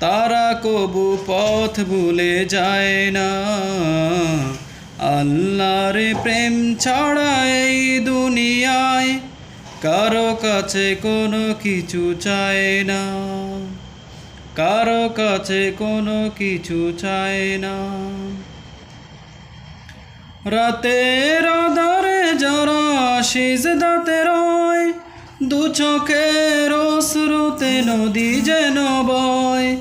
তারা কবু পথ ভুলে যায় না। আল্লাহর প্রেম ছাড়া এই দুনিয়ায় কারও কাছে কোনো কিছু চায় না। কারও কাছে কোনো কিছু চায় না। রাতের আধারে যারা সিজদাতে রয়, দু চোখের স্রোতে নদী যেন বয়।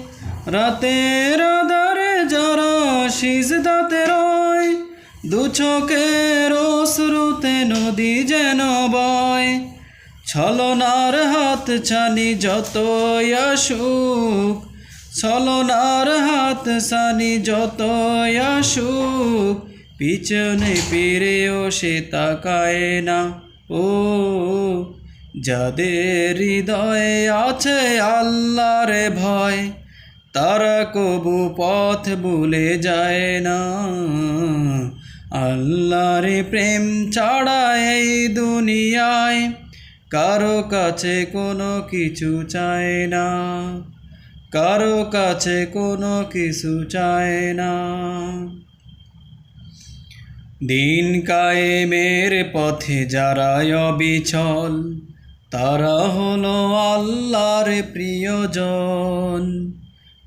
রাতের আধারে যারা সিজদাতে রয়, দু চোখের স্রোতে নদী যেন বয়। ছলনার হাত ছানি যত আসুক, ছলনার হাত ছানি যত আসুক, পিছনে ফিরেও সে তাকায় না। ও, যাদের হৃদয়ে আছে আল্লাহর ভয় তারা কবু পথ ভুলে যায় না। আল্লাহর প্রেম ছাড়া এই দুনিয়ায় কারও কাছে কোনো কিছু চায় না। কারও কাছে কোনো কিছু চায় না। দিন কায়েমের পথে যারা অবিচল, তারা হলো আল্লাহর প্রিয়জন।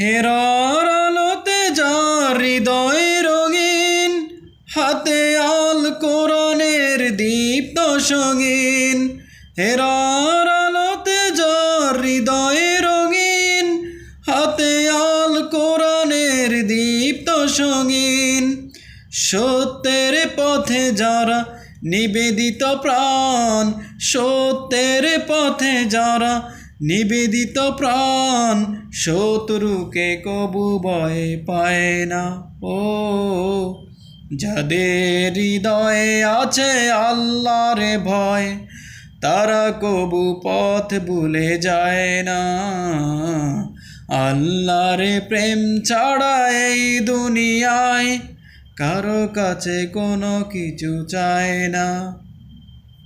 হেরার আলোতে যার হৃদয় রঙিন, হাতে আল কোরআনের দীপ্ত সঙ্গীন। হেরার আলোতে যার হৃদয় রঙিন, হাতে আল কোরআনের দীপ্ত সঙ্গীন। সত্যের পথে যারা নিবেদিত প্রাণ, সত্যের পথে যারা নিবেদিত প্রাণ, শত্রুকে কবু ভয় পায় না। ও, যাদের হৃদয়ে আছে আল্লাহর ভয়, তারা কবু পথ ভুলে যায় না। আল্লাহর প্রেম ছাড়া এই দুনিয়ায় কারও কাছে কোনো কিছু চায় না।